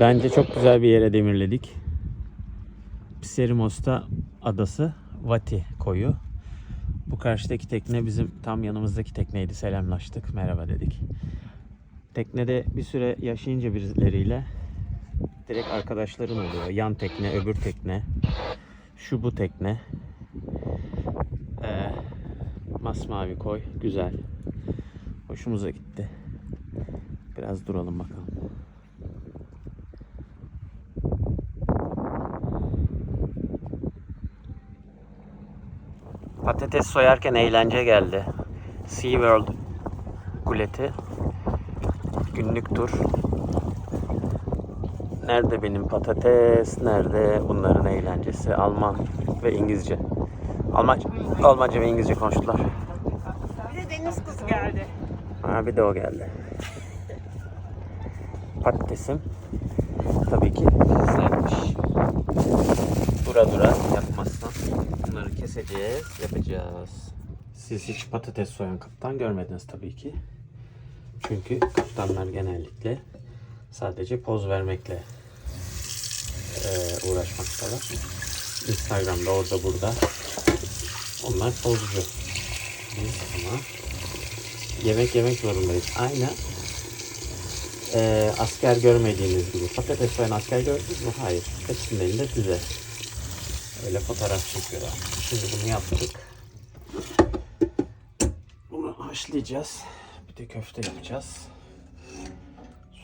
Bence çok güzel bir yere demirledik. Pserimos'ta adası Vati koyu. Bu karşıdaki tekne bizim tam yanımızdaki tekneydi. Selamlaştık, merhaba dedik. Teknede bir süre yaşayınca birileriyle direkt arkadaşların oluyor. Yan tekne, öbür tekne, şu bu tekne. Ee, masmavi koy, güzel. Hoşumuza gitti. Biraz duralım bakalım. Patates soyarken eğlence geldi. SeaWorld guleti. Günlük tur. Nerede benim patates? Nerede bunların eğlencesi? Alman ve İngilizce. Almanca, Almanca ve İngilizce konuştular. Bir de deniz kızı geldi. Ha bir de o geldi. Patatesim tabii ki kızarmış. Dura dura keseceğiz, yapacağız. Siz hiç patates soyan kaptan görmediniz tabii ki. Çünkü kaptanlar genellikle sadece poz vermekle eee uğraşmaktalar. Instagram'da orada burada. Onlar pozcu. Biz ama yemek yemek zorundayız. Aynı eee, asker görmediğiniz gibi. Patates soyan asker gördünüz mü? Hayır. Hepsinin elinde füze. Öyle fotoğraf çekiyorlar. Şimdi bunu yaptık. Bunu haşlayacağız. Bir de köfte yapacağız.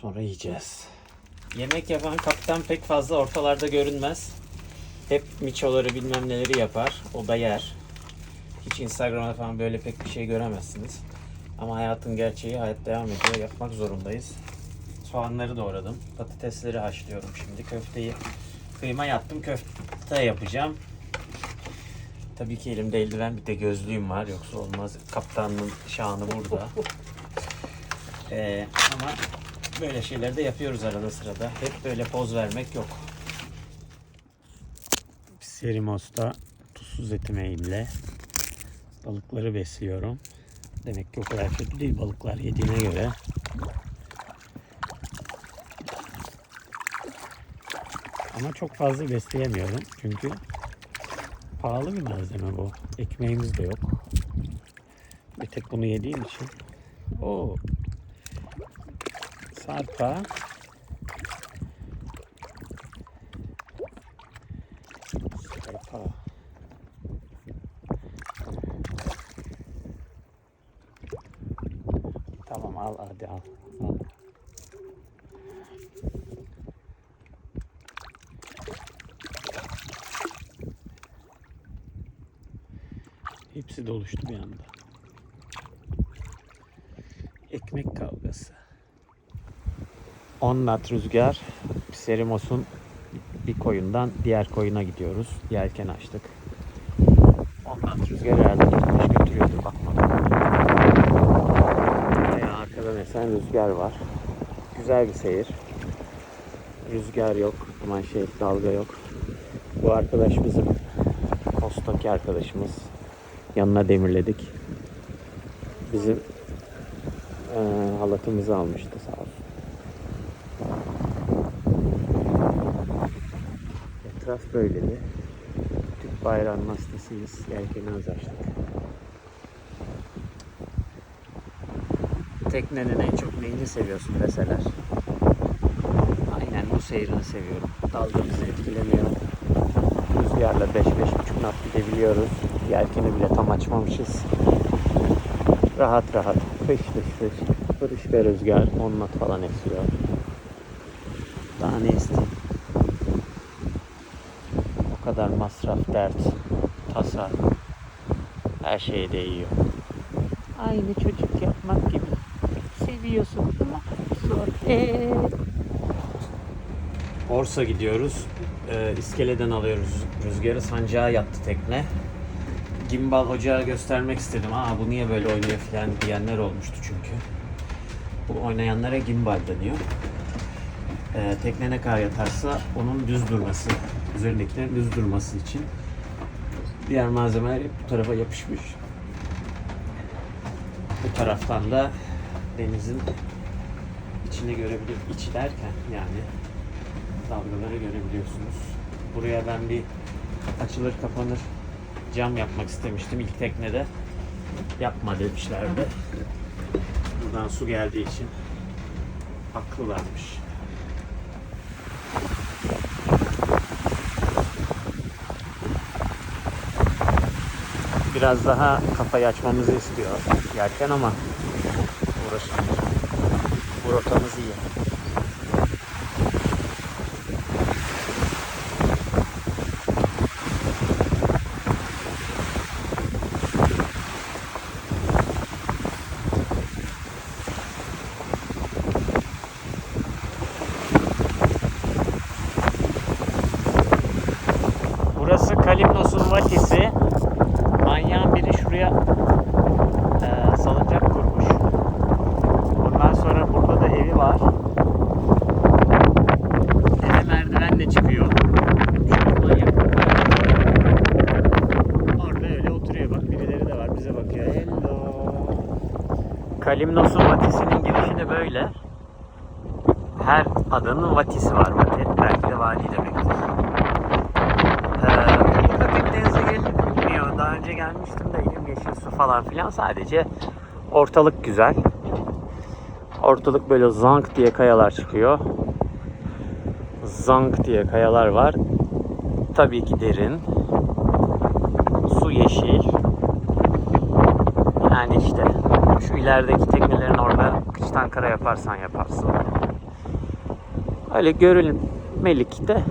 Sonra yiyeceğiz. Yemek yapan kaptan pek fazla ortalarda görünmez. Hep miçoları bilmem neleri yapar. O da yer. Hiç Instagram'da falan böyle pek bir şey göremezsiniz. Ama hayatın gerçeği hayat devam ediyor. Yapmak zorundayız. Soğanları doğradım. Patatesleri haşlıyorum şimdi. Köfteyi kıyma yaptım. Köfte yapacağım. Tabii ki elimde eldiven bir de gözlüğüm var. Yoksa olmaz. Kaptanın şanı burada. Ee, ama böyle şeyleri de yapıyoruz arada sırada. Hep böyle poz vermek yok. Serimos'ta tuzsuz etimeğimle balıkları besliyorum. Demek ki o kadar kötü değil balıklar yediğine göre. Ama çok fazla besleyemiyorum çünkü pahalı bir malzeme bu. Ekmeğimiz de yok. Bir tek bunu yediğim için. O Sarpa. Sarpa. Tamam al hadi al. Doluştu bir anda. Ekmek kavgası. 10 knot rüzgar. Serimos'un bir koyundan diğer koyuna gidiyoruz. Yelken açtık. 10 knot rüzgar herhalde gitmiş götürüyordur bakmadım. Bayağı arkada mesela rüzgar var. Güzel bir seyir. Rüzgar yok. Aman şey dalga yok. Bu arkadaş bizim postaki arkadaşımız. Yanına demirledik. Bizim eee halatımızı almıştı sağ olsun. Etraf böyleydi. Türk bayrağının hastasıyız. Yelkeni az açtık. Teknenin en çok neyini seviyorsun deseler. Aynen bu seyrini seviyorum. Dalga bizi etkilemiyor. Rüzgarla 5-5,5 knot gidebiliyoruz. Yelkeni bile tam açmamışız. Rahat rahat. Fış fış fış. Fırış ve rüzgar 10 knot falan esiyor. Daha ne isteyeyim? O kadar masraf, dert, tasa her şeye değiyor. Aynı çocuk yapmak gibi. Seviyorsun ama zor. Ee? Orsa gidiyoruz. Ee, iskeleden alıyoruz rüzgarı. Sancağa yattı tekne. Gimbal ocağı göstermek istedim. Aa bu niye böyle oynuyor falan diyenler olmuştu çünkü. Bu oynayanlara gimbal deniyor. Ee, tekne ne kadar yatarsa onun düz durması, üzerindekilerin düz durması için diğer malzemeler hep bu tarafa yapışmış. Bu taraftan da denizin içini görebilir. İçi derken yani dalgaları görebiliyorsunuz. Buraya ben bir açılır kapanır cam yapmak istemiştim ilk teknede. Yapma demişlerdi. Buradan su geldiği için haklılarmış. Biraz daha kafayı açmamızı istiyor yerken ama uğraşıyoruz. Bu rotamız iyi. Burası Kalimnos'un vatisi. Manyağın biri şuraya eee salıncak kurmuş. Ondan sonra burada da evi var. Eve merdivenle çıkıyor. Şu manyak. Orada öyle oturuyor bak. Birileri de var bize bakıyor. Hello. Kalimnos'un vatisinin girişi de böyle. Her adanın vatisi var. Vati belki de vali demektir. Ee, burada pek denize gelinmiyor. Daha önce gelmiştim de yeşil su falan filan. Sadece ortalık güzel. Ortalık böyle zank diye kayalar çıkıyor. Zank diye kayalar var. Tabii ki derin. Su yeşil. Yani işte şu ilerideki teknelerin orada kıçtan kara yaparsan yaparsın. Öyle görülmelik de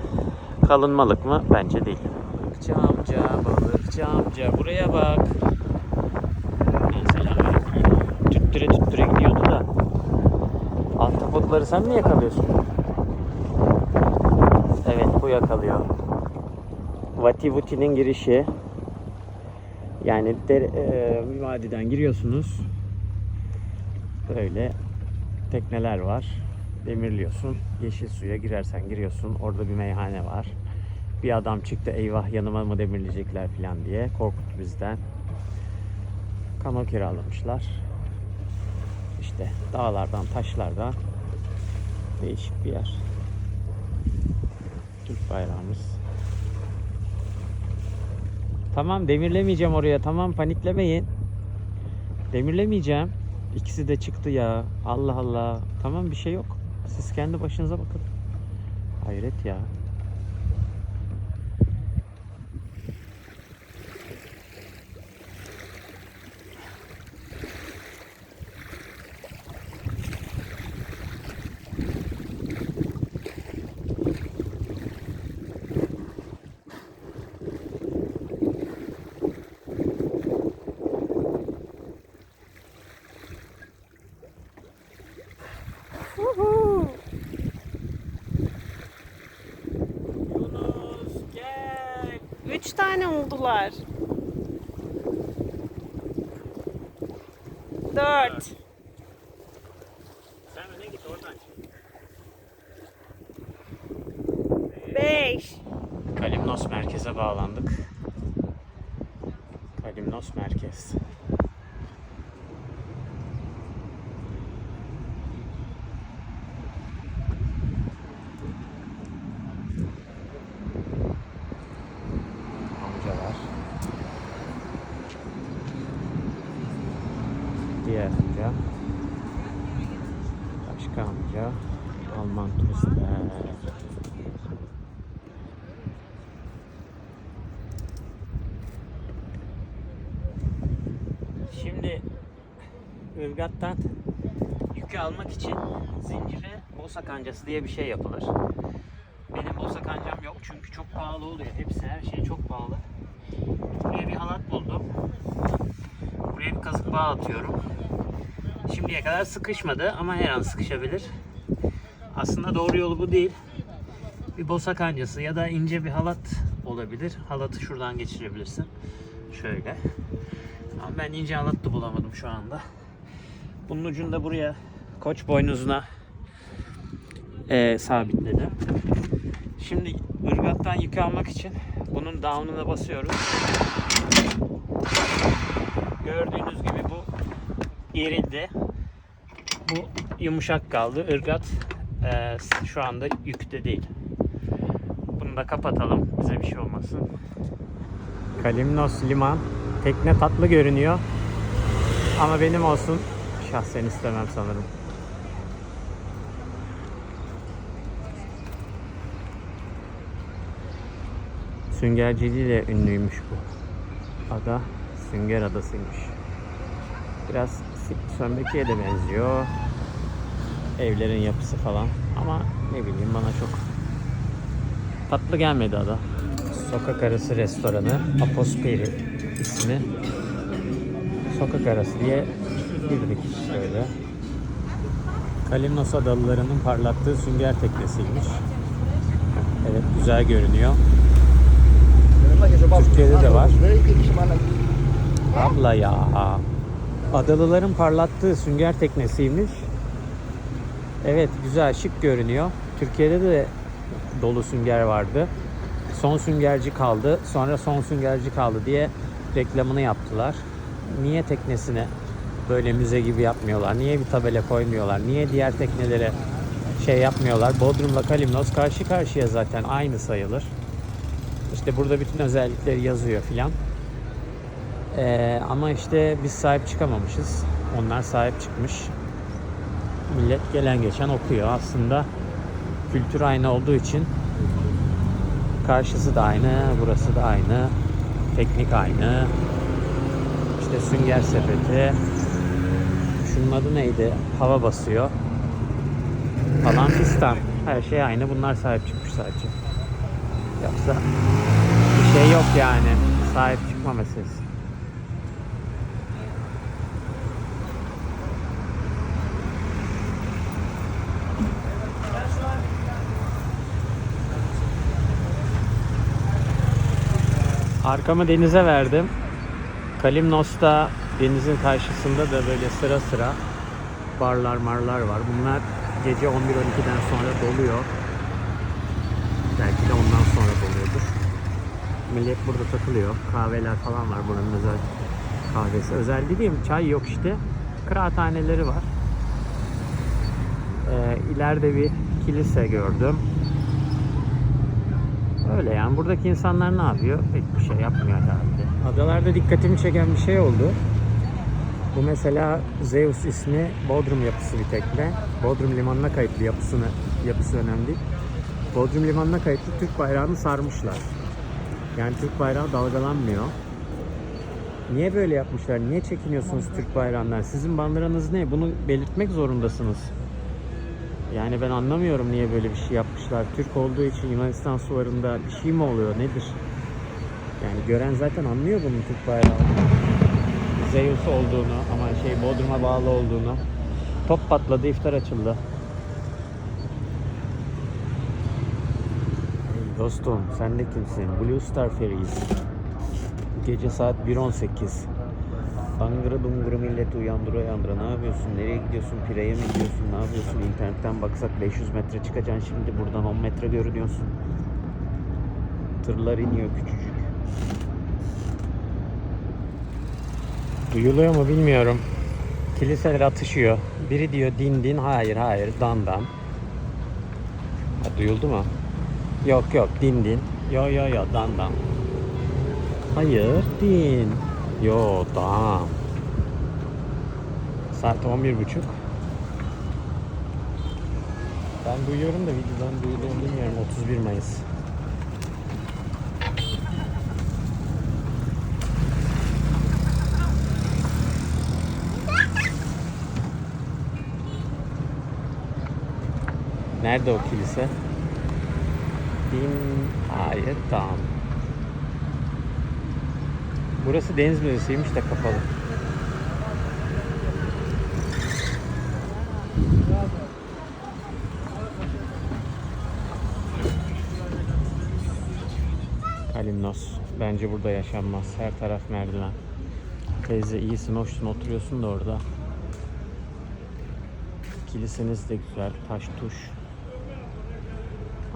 kalınmalık mı? Bence değil. Balıkçı amca, balıkçı amca buraya bak. Mesela tüttüre tüttüre gidiyordu da. Ahtapotları sen mi yakalıyorsun? Evet bu yakalıyor. Vati Vuti'nin girişi. Yani dere, e, vadiden giriyorsunuz. Böyle tekneler var. Demirliyorsun. Yeşil suya girersen giriyorsun. Orada bir meyhane var. Bir adam çıktı eyvah yanıma mı demirleyecekler falan diye korkuttu bizden. Kano kiralamışlar. İşte dağlardan, taşlardan değişik bir yer. Türk bayrağımız. Tamam demirlemeyeceğim oraya. Tamam paniklemeyin. Demirlemeyeceğim. İkisi de çıktı ya. Allah Allah. Tamam bir şey yok. Siz kendi başınıza bakın. Hayret ya. particular Irgat'tan yükü almak için zincire bosa kancası diye bir şey yapılır. Benim bosa kancam yok çünkü çok pahalı oluyor. Hepsi her şey çok pahalı. Buraya bir halat buldum. Buraya bir kazık bağ atıyorum. Şimdiye kadar sıkışmadı ama her an sıkışabilir. Aslında doğru yolu bu değil. Bir bosa kancası ya da ince bir halat olabilir. Halatı şuradan geçirebilirsin. Şöyle. Ama ben ince halat da bulamadım şu anda. Bunun ucunu da buraya koç boynuzuna eee, sabitledim. Şimdi ırgattan yükü almak için bunun down'una basıyoruz. Gördüğünüz gibi bu gerildi. Bu yumuşak kaldı. Irgat e, şu anda yükte değil. Bunu da kapatalım. Bize bir şey olmasın. Kalimnos liman. Tekne tatlı görünüyor. Ama benim olsun. Şahsen istemem sanırım. Süngerciliğiyle ünlüymüş bu. Ada Sünger Adası'ymış. Biraz Sömbeki'ye de benziyor. Evlerin yapısı falan. Ama ne bileyim bana çok tatlı gelmedi ada. Sokak arası restoranı Aposperi ismi. Sokak arası diye girdik şöyle. Kalimnos adalılarının parlattığı sünger teknesiymiş. Evet güzel görünüyor. Türkiye'de de var. Abla ya. Adalıların parlattığı sünger teknesiymiş. Evet güzel şık görünüyor. Türkiye'de de dolu sünger vardı. Son süngerci kaldı. Sonra son süngerci kaldı diye reklamını yaptılar. Niye teknesine böyle müze gibi yapmıyorlar? Niye bir tabela koymuyorlar? Niye diğer teknelere şey yapmıyorlar? Bodrum'la Kalimnos karşı karşıya zaten aynı sayılır. İşte burada bütün özellikleri yazıyor filan. Ee, ama işte biz sahip çıkamamışız. Onlar sahip çıkmış. Millet gelen geçen okuyor. Aslında kültür aynı olduğu için karşısı da aynı, burası da aynı. Teknik aynı. İşte sünger sepeti. Şunun adı neydi? Hava basıyor. Falan fistan. Her şey aynı. Bunlar sahip çıkmış sadece. Yoksa bir şey yok yani. Sahip çıkma meselesi. Arkamı denize verdim. Kalimnos'ta denizin karşısında da böyle sıra sıra barlar marlar var. Bunlar gece 11-12'den sonra doluyor. Belki de ondan sonra doluyordur. Millet burada takılıyor. Kahveler falan var. Buranın özel kahvesi. Özel dediğim çay yok işte. Kıraathaneleri var. Ee, ileride bir kilise gördüm. Öyle yani buradaki insanlar ne yapıyor? Pek bir şey yapmıyor herhalde. Adalarda dikkatimi çeken bir şey oldu. Bu mesela Zeus ismi Bodrum yapısı bir tekne. Bodrum limanına kayıtlı yapısını yapısı önemli. Bodrum limanına kayıtlı Türk bayrağını sarmışlar. Yani Türk bayrağı dalgalanmıyor. Niye böyle yapmışlar? Niye çekiniyorsunuz Türk bayrağından? Sizin bandıranız ne? Bunu belirtmek zorundasınız. Yani ben anlamıyorum niye böyle bir şey yapmışlar. Türk olduğu için Yunanistan sularında bir şey mi oluyor? Nedir? Yani gören zaten anlıyor bunun Türk bayrağı. Zeus olduğunu ama şey Bodrum'a bağlı olduğunu. Top patladı, iftar açıldı. Dostum sen de kimsin? Blue Star Ferries. Gece saat 1.18. Dangırı dungırı milleti uyandıra uyandıra ne yapıyorsun? Nereye gidiyorsun? Pire'ye mi gidiyorsun? Ne yapıyorsun? İnternetten baksak 500 metre çıkacaksın şimdi buradan 10 metre görünüyorsun. Tırlar iniyor küçücük. Duyuluyor mu bilmiyorum. Kiliseler atışıyor. Biri diyor din din hayır hayır dan dan. Ha, duyuldu mu? Yok yok din din. Yo yo yo dan dan. Hayır din. Yo dan. Saat 11.30. Ben duyuyorum da videodan duyuluyor bilmiyorum 31 Mayıs. Nerede o kilise? Din... Hayır, tamam. Burası deniz müzesiymiş de kapalı. Kalimnos. Bence burada yaşanmaz. Her taraf merdiven. Teyze iyisin, hoşsun, oturuyorsun da orada. Kiliseniz de güzel. Taş tuş.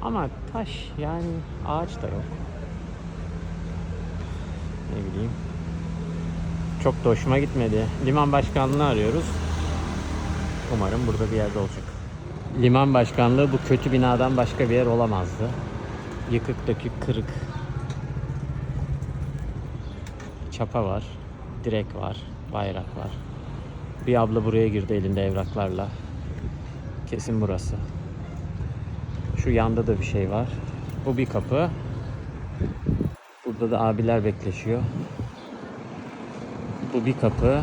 Ama taş yani ağaç da yok. Ne bileyim. Çok da hoşuma gitmedi. Liman başkanlığını arıyoruz. Umarım burada bir yerde olacak. Liman başkanlığı bu kötü binadan başka bir yer olamazdı. Yıkık dökük kırık. Çapa var. Direk var. Bayrak var. Bir abla buraya girdi elinde evraklarla. Kesin burası. Şu yanda da bir şey var. Bu bir kapı. Burada da abiler bekleşiyor. Bu bir kapı.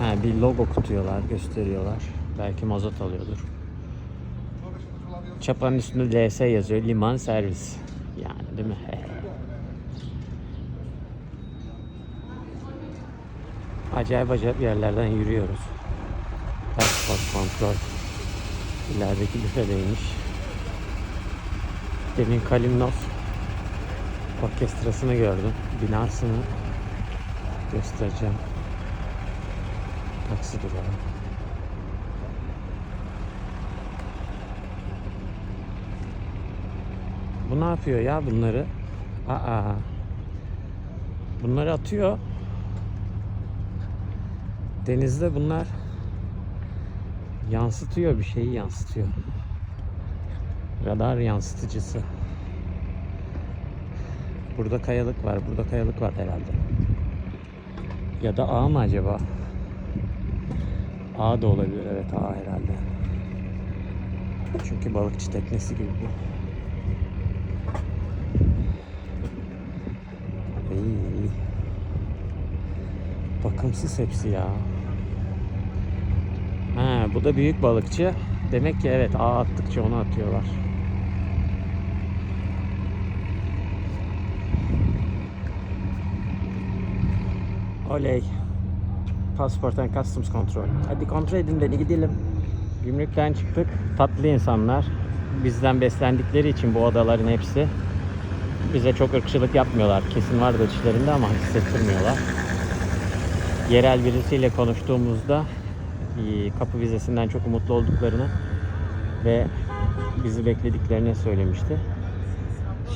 Ha, bir logo kutuyorlar, gösteriyorlar. Belki mazot alıyordur. Çapanın üstünde LS yazıyor. Liman servis. Yani değil mi? acayip acayip yerlerden yürüyoruz. Passport kontrol. İlerideki büfedeymiş. Demin Kalimnos orkestrasını gördüm. Binasını göstereceğim. Taksi durağı. Bu ne yapıyor ya bunları? Aa. Bunları atıyor. Denizde bunlar yansıtıyor bir şeyi yansıtıyor. Radar yansıtıcısı. Burada kayalık var. Burada kayalık var herhalde. Ya da ağ mı acaba? Ağ da olabilir. Evet ağ herhalde. Çünkü balıkçı teknesi gibi bu. İyi. Bakımsız hepsi ya. Bu da büyük balıkçı. Demek ki evet ağ attıkça onu atıyorlar. Oley. Passport and Customs Control. Hadi kontrol edin beni gidelim. Gümrükten çıktık. Tatlı insanlar. Bizden beslendikleri için bu odaların hepsi bize çok ırkçılık yapmıyorlar. Kesin vardır içlerinde ama hissettirmiyorlar. Yerel birisiyle konuştuğumuzda kapı vizesinden çok umutlu olduklarını ve bizi beklediklerini söylemişti.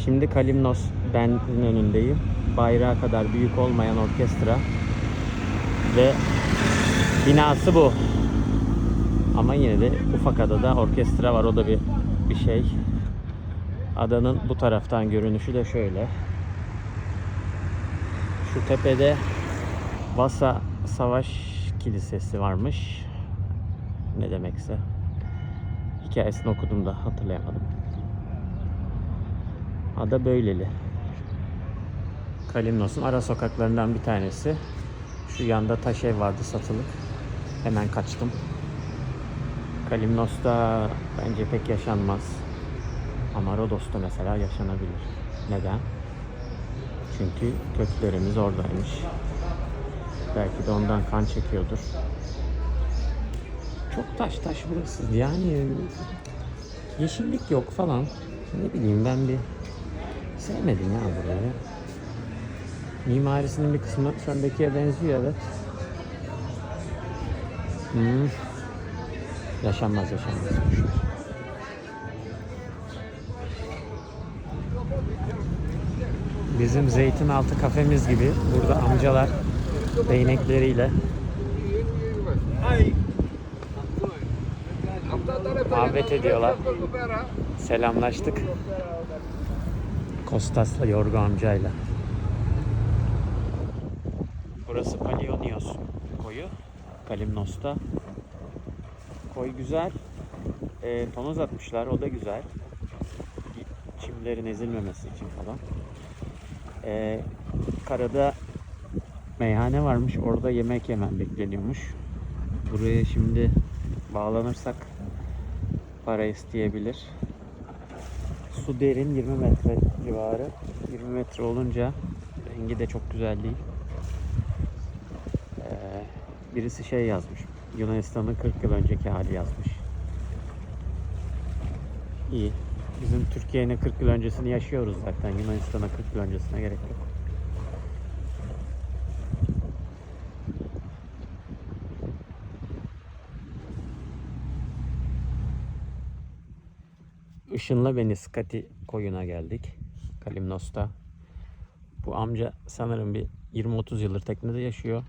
Şimdi Kalimnos Band'in önündeyim. Bayrağı kadar büyük olmayan orkestra ve binası bu. Ama yine de ufak adada orkestra var. O da bir bir şey. Adanın bu taraftan görünüşü de şöyle. Şu tepede Vasa Savaş Kilisesi varmış. Ne demekse. Hikayesini okudum da hatırlayamadım. Ada böyleli. Kalimnos'un ara sokaklarından bir tanesi. Şu yanda taş ev vardı satılık. Hemen kaçtım. Kalimnos'ta bence pek yaşanmaz. Ama Rodos'ta mesela yaşanabilir. Neden? Çünkü köklerimiz oradaymış. Belki de ondan kan çekiyordur. Çok taş taş burası. Yani yeşillik yok falan. Ne bileyim ben bir sevmedim ya burayı. Mimarisinin bir kısmı şundakiye benziyor evet. Hmm. Yaşanmaz yaşanmaz. Bizim zeytin altı kafemiz gibi burada amcalar değnekleriyle muhabbet ediyorlar. Selamlaştık. Kostas'la Yorgo amcayla. Burası Palionios koyu. Kalimnos'ta. Koy güzel. E, tonoz atmışlar. O da güzel. Çimlerin ezilmemesi için falan. E, karada meyhane varmış. Orada yemek yemen bekleniyormuş. Buraya şimdi bağlanırsak para isteyebilir. Su derin 20 metre civarı. 20 metre olunca rengi de çok güzel değil. Ee, birisi şey yazmış. Yunanistan'ın 40 yıl önceki hali yazmış. İyi. Bizim Türkiye'nin 40 yıl öncesini yaşıyoruz zaten. Yunanistan'a 40 yıl öncesine gerek yok. Işınla beni Skati koyuna geldik. Kalimnos'ta. Bu amca sanırım bir 20-30 yıldır teknede yaşıyor.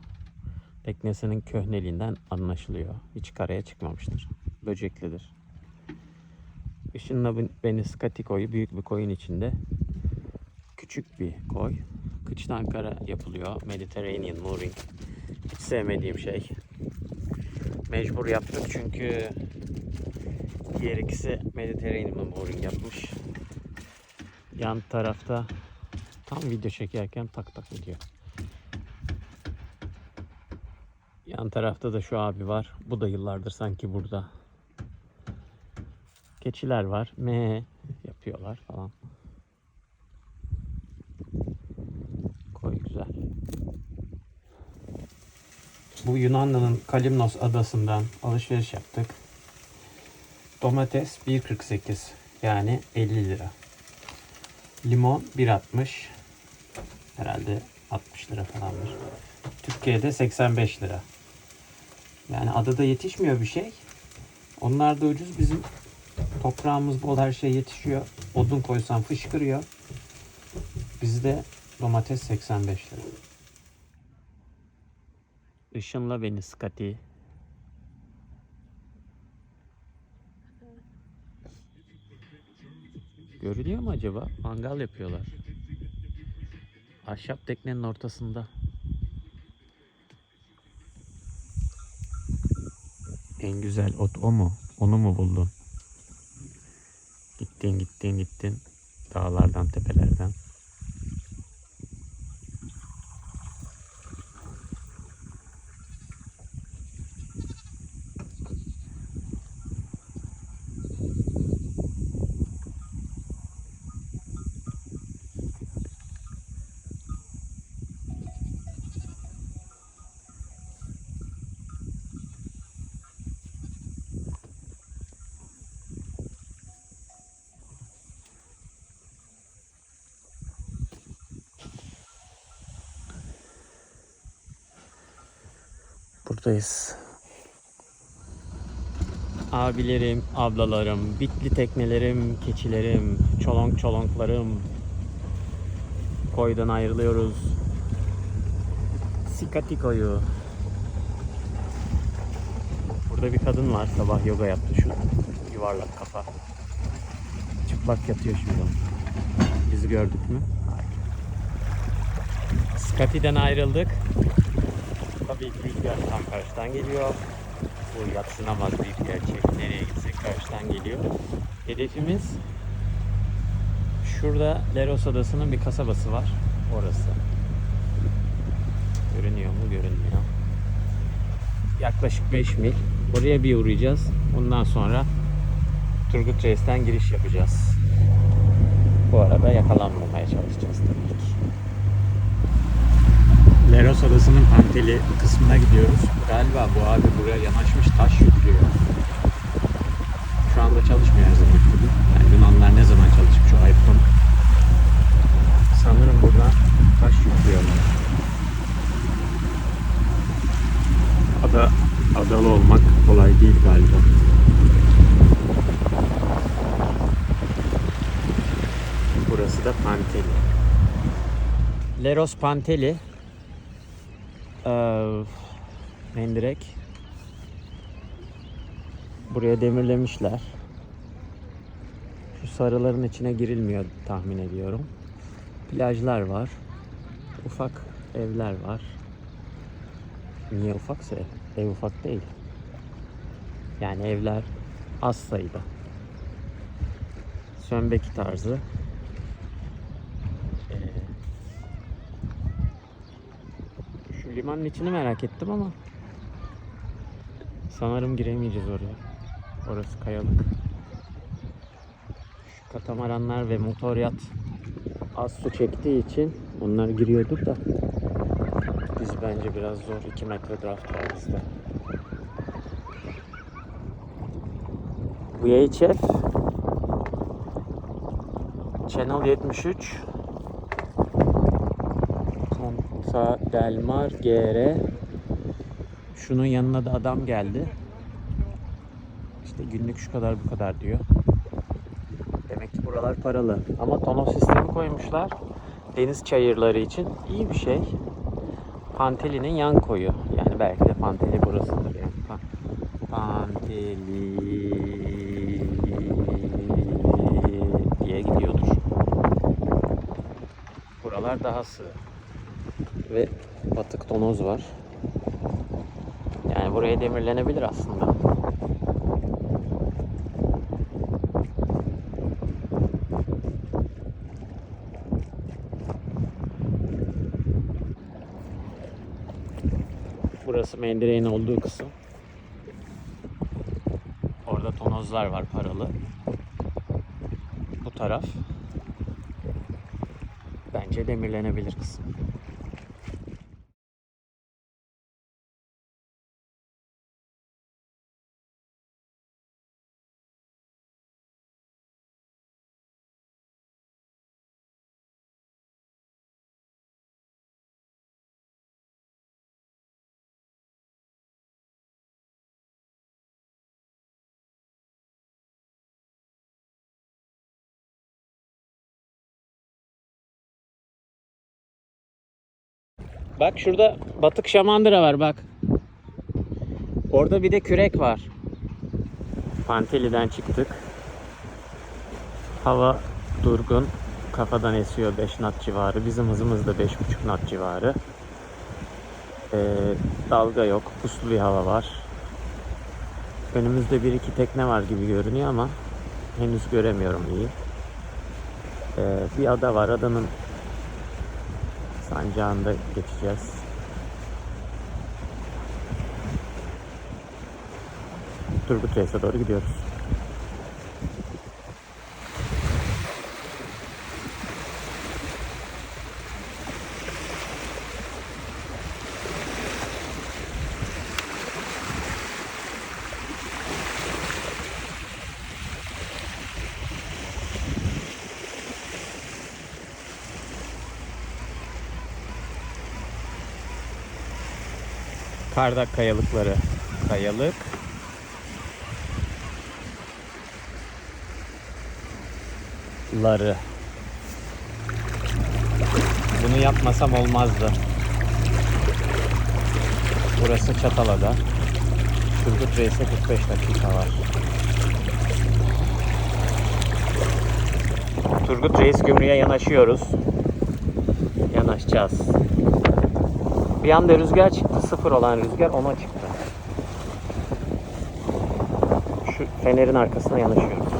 teknesinin köhneliğinden anlaşılıyor. Hiç karaya çıkmamıştır. Böceklidir. Işınla Beniskati koyu büyük bir koyun içinde. Küçük bir koy. Kıçtan kara yapılıyor. Mediterranean mooring. Hiç sevmediğim şey. Mecbur yaptık çünkü diğer ikisi Mediterranean mooring yapmış. Yan tarafta tam video çekerken tak tak ediyor. Yan tarafta da şu abi var. Bu da yıllardır sanki burada. Keçiler var. Me yapıyorlar falan. Koy güzel. Bu Yunanlı'nın Kalimnos adasından alışveriş yaptık. Domates 1.48 yani 50 lira. Limon 1.60 herhalde 60 lira falandır. Türkiye'de 85 lira. Yani adada yetişmiyor bir şey. Onlar da ucuz. Bizim toprağımız bol her şey yetişiyor. Odun koysan fışkırıyor. Bizde domates 85 lira. Işınla beni Skati. Görünüyor mu acaba? Mangal yapıyorlar. Ahşap teknenin ortasında. En güzel ot o mu? Onu mu buldun? Gittin gittin gittin. Dağlardan tepelerden. Buradayız. Abilerim, ablalarım, bitli teknelerim, keçilerim, çolonk çolonklarım. Koydan ayrılıyoruz. Sikati koyu. Burada bir kadın var sabah yoga yaptı şu yuvarlak kafa. Çıplak yatıyor şimdi. Bizi gördük mü? Hayır. Skati'den ayrıldık. Tabii ki rüzgar karşıdan geliyor. Bu yatsınamaz büyük gerçek. Nereye gitsek karşıdan geliyor. Hedefimiz şurada Leros Adası'nın bir kasabası var. Orası. Görünüyor mu? Görünmüyor. Yaklaşık 5 mil. Oraya bir uğrayacağız. Ondan sonra Turgut Reis'ten giriş yapacağız. Bu arada yakalanmamaya çalışacağız tabii ki. Leros Adası'nın Panteli kısmına gidiyoruz. Galiba bu abi buraya yanaşmış taş yüklüyor. Şu anda çalışmıyor her zaman gibi. Yani Yunanlar ne zaman çalışmış o konu. Sanırım burada taş yüklüyorlar. Ada, adalı olmak kolay değil galiba. Burası da Panteli. Leros Panteli ee, mendirek. Buraya demirlemişler. Şu sarıların içine girilmiyor tahmin ediyorum. Plajlar var. Ufak evler var. Niye ufaksa ev ufak değil. Yani evler az sayıda. Sönbeki tarzı. Ee, Şu limanın içini merak ettim ama sanırım giremeyeceğiz oraya. Orası kayalık. Şu katamaranlar ve motor yat az su çektiği için onlar giriyordur da biz bence biraz zor 2 metre draft var bizde. VHF Channel 73 Monta Del Mar GR Şunun yanına da adam geldi. İşte günlük şu kadar bu kadar diyor. Demek ki buralar paralı. Ama tono sistemi koymuşlar. Deniz çayırları için iyi bir şey. Panteli'nin yan koyu. Yani belki de Panteli burasıdır yani. Pa- Panteli diye gidiyordur. Buralar daha sığ. Ve batık tonoz var. Yani buraya demirlenebilir aslında. Burası mendireğin olduğu kısım. Orada tonozlar var paralı. Bu taraf bence demirlenebilir kısım. Bak şurada batık şamandıra var bak. Orada bir de kürek var. Panteli'den çıktık. Hava durgun. Kafadan esiyor 5 knot civarı. Bizim hızımız da 5,5 knot civarı. Ee, dalga yok. Puslu bir hava var. Önümüzde bir iki tekne var gibi görünüyor ama henüz göremiyorum iyi. Ee, bir ada var. Adanın sancağında geçeceğiz. Turgut Reis'e doğru gidiyoruz. Kardak kayalıkları. Kayalık. Ları. Bunu yapmasam olmazdı. Burası Çatalada. Turgut Reis'e 45 dakika var. Turgut Reis gümrüğe yanaşıyoruz. Yanaşacağız. Bir anda rüzgar. Sıfır olan rüzgar ona çıktı. Şu fenerin arkasına yanaşıyoruz.